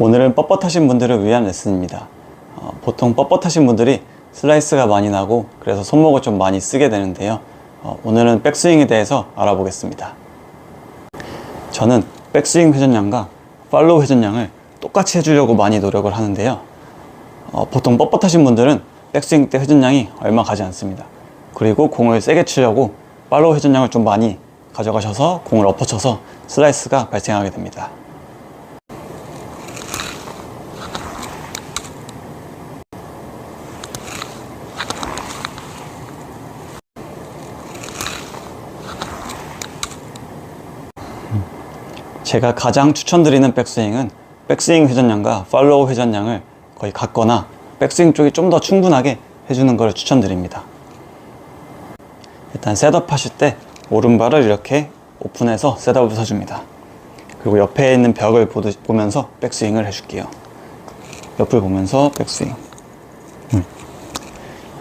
오늘은 뻣뻣하신 분들을 위한 레슨입니다. 어, 보통 뻣뻣하신 분들이 슬라이스가 많이 나고 그래서 손목을 좀 많이 쓰게 되는데요. 어, 오늘은 백스윙에 대해서 알아보겠습니다. 저는 백스윙 회전량과 팔로우 회전량을 똑같이 해주려고 많이 노력을 하는데요. 어, 보통 뻣뻣하신 분들은 백스윙 때 회전량이 얼마 가지 않습니다. 그리고 공을 세게 치려고 팔로우 회전량을 좀 많이 가져가셔서 공을 엎어쳐서 슬라이스가 발생하게 됩니다. 제가 가장 추천드리는 백스윙은 백스윙 회전량과 팔로우 회전량을 거의 같거나 백스윙 쪽이 좀 더 충분하게 해주는 것을 추천드립니다. 일단 셋업 하실 때 오른발을 이렇게 오픈해서 셋업을 서줍니다. 그리고 옆에 있는 벽을 보면서 백스윙을 해줄게요. 옆을 보면서 백스윙. 음.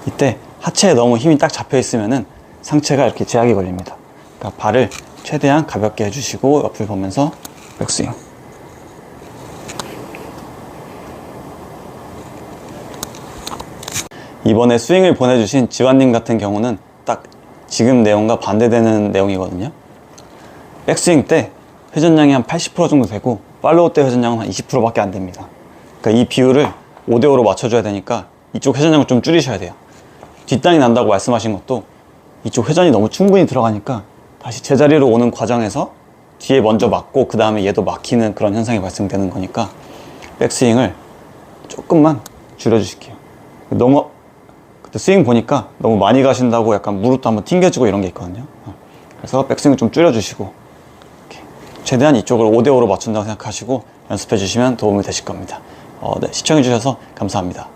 이때 하체에 너무 힘이 딱 잡혀 있으면은 상체가 이렇게 제약이 걸립니다. 그러니까 발을 최대한 가볍게 해주시고 옆을 보면서 백스윙. 이번에 스윙을 보내주신 지환님 같은 경우는 딱 지금 내용과 반대되는 내용이거든요. 백스윙 때 회전량이 한 80% 정도 되고 팔로우 때 회전량은 한 20%밖에 안 됩니다. 그러니까 이 비율을 5대5로 맞춰줘야 되니까 이쪽 회전량을 좀 줄이셔야 돼요. 뒷땅이 난다고 말씀하신 것도 이쪽 회전이 너무 충분히 들어가니까 다시 제자리로 오는 과정에서 뒤에 먼저 맞고 그 다음에 얘도 막히는 그런 현상이 발생되는 거니까 백스윙을 조금만 줄여주실게요. 너무 그때 스윙 보니까 너무 많이 가신다고 약간 무릎도 한번 튕겨지고 이런 게 있거든요. 어. 그래서 백스윙 좀 줄여주시고 최대한 이쪽을 5대5로 맞춘다고 생각하시고 연습해 주시면 도움이 되실 겁니다. 어, 네, 시청해 주셔서 감사합니다.